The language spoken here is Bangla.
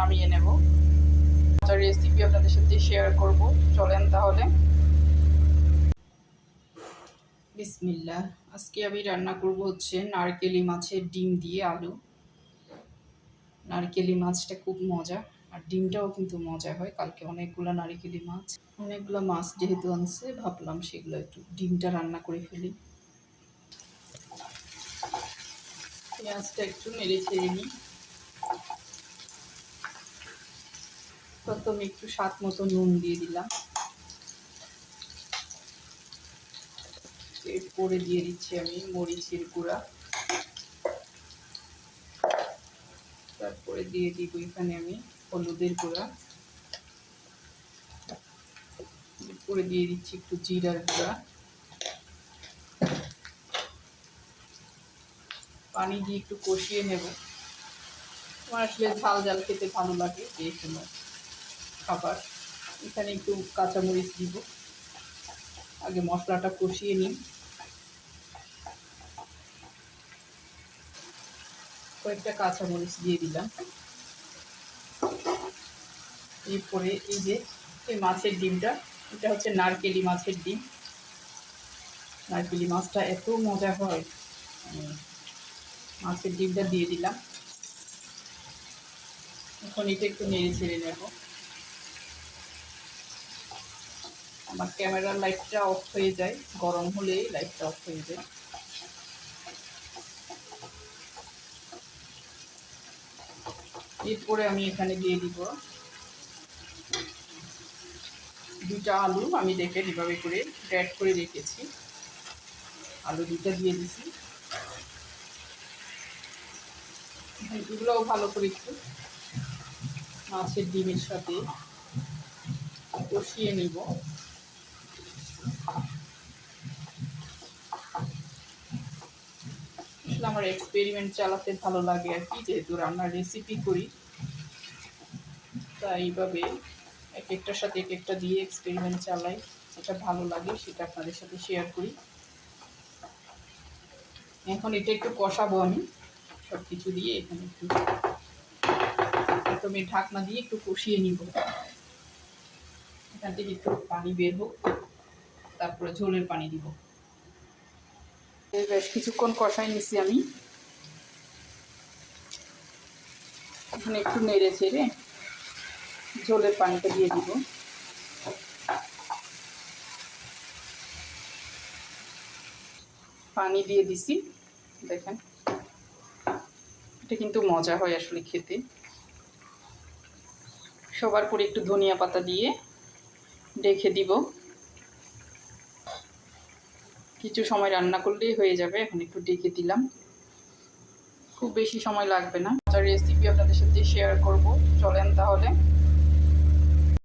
নামিয়ে নেব। রেসিপি আপনাদের সাথে শেয়ার করব। চলেন তাহলে। বিসমিল্লাহ। আজকে আমি রান্না করব হচ্ছে নারকেলি মাছের ডিম দিয়ে আলু। নারকেলি মাছটা খুব মজা, আর ডিমটাও কিন্তু মজা হয়। কালকে অনেকগুলো নারকেলি মাছ, অনেকগুলো মাছ যেহেতু আনছে, ভাবলাম সেগুলো একটু ডিমটা রান্না করে ফেলি। পেঁয়াজটা একটু নেড়ে ছেড়ে নিই। প্রথমে একটু স্বাদ মতো নুন দিয়ে দিলাম। এরপরে দিয়ে দিচ্ছি আমি মরিচের গুঁড়া। তারপরে দিয়ে দিব এখানে আমি হলুদের গুঁড়া। এরপরে দিয়ে দিচ্ছি একটু জিরার গুঁড়া। পানি দিয়ে একটু কষিয়ে নেব। আমার আসলে ঝাল ঝাল খেতে ভালো লাগে এই সময়। খাবার। এখানে একটু কাঁচামরিচ দিব। আগে মশলাটা কষিয়ে নিই। কয়েকটা কাঁচামরিচ দিয়ে দিলাম। এরপরে এই যে এই মাছের ডিমটা, এটা হচ্ছে নারকেলি মাছের ডিম। নারকেলি মাছটা এত মজা হয়। মানে মাছের ডিমটা দিয়ে দিলাম। এখন এটা একটু নেড়ে ছেড়ে নেব। আমার ক্যামেরার লাইটটা অফ হয়ে যায়। গরম হলেই লাইটটা অফ হয়ে যায়। এরপরে আমি এখানে দিয়ে দিব দুটা আলু। আমি দেখে এভাবে করে গ্রেড করে রেখেছি। আলু দুটা দিয়ে দিছি। এগুলোও ভালো করে একটু মাছের ডিমের সাথে কষিয়ে নিব। আসলে আমার এক্সপেরিমেন্ট চালাতে ভালো লাগে আর কি, যেহেতু রান্নার রেসিপি করি। তাই এইভাবে এক একটার সাথে এক একটা দিয়ে এক্সপেরিমেন্ট চালাই, যেটা ভালো লাগে সেটা আপনাদের সাথে শেয়ার করি। এখন এটা একটু কষাবো আমি সব কিছু দিয়ে এখানে একটু প্রথমে ঢাকনা দিয়ে একটু কষিয়ে নিব। এখান থেকে একটু পানি বের হোক। তারপরে ঝোলের পানি দিব। বেশ, কিছুক্ষণ কষাই নিছি আমি। এখানে একটু নেড়ে ছেড়ে ঝোলের পানিটা দিয়ে দিব। পানি দিয়ে দিছি, দেখেন। এটা কিন্তু মজা হয় আসলে খেতে। সবার করে একটু ধনিয়া পাতা দিয়ে রেখে দিব। কিছু সময় রান্না করলেই হয়ে যাবে। এখন একটু ডেকে দিলাম। খুব বেশি সময় লাগবে না। রেসিপি আপনাদের সাথে শেয়ার করব। চলেন তাহলে।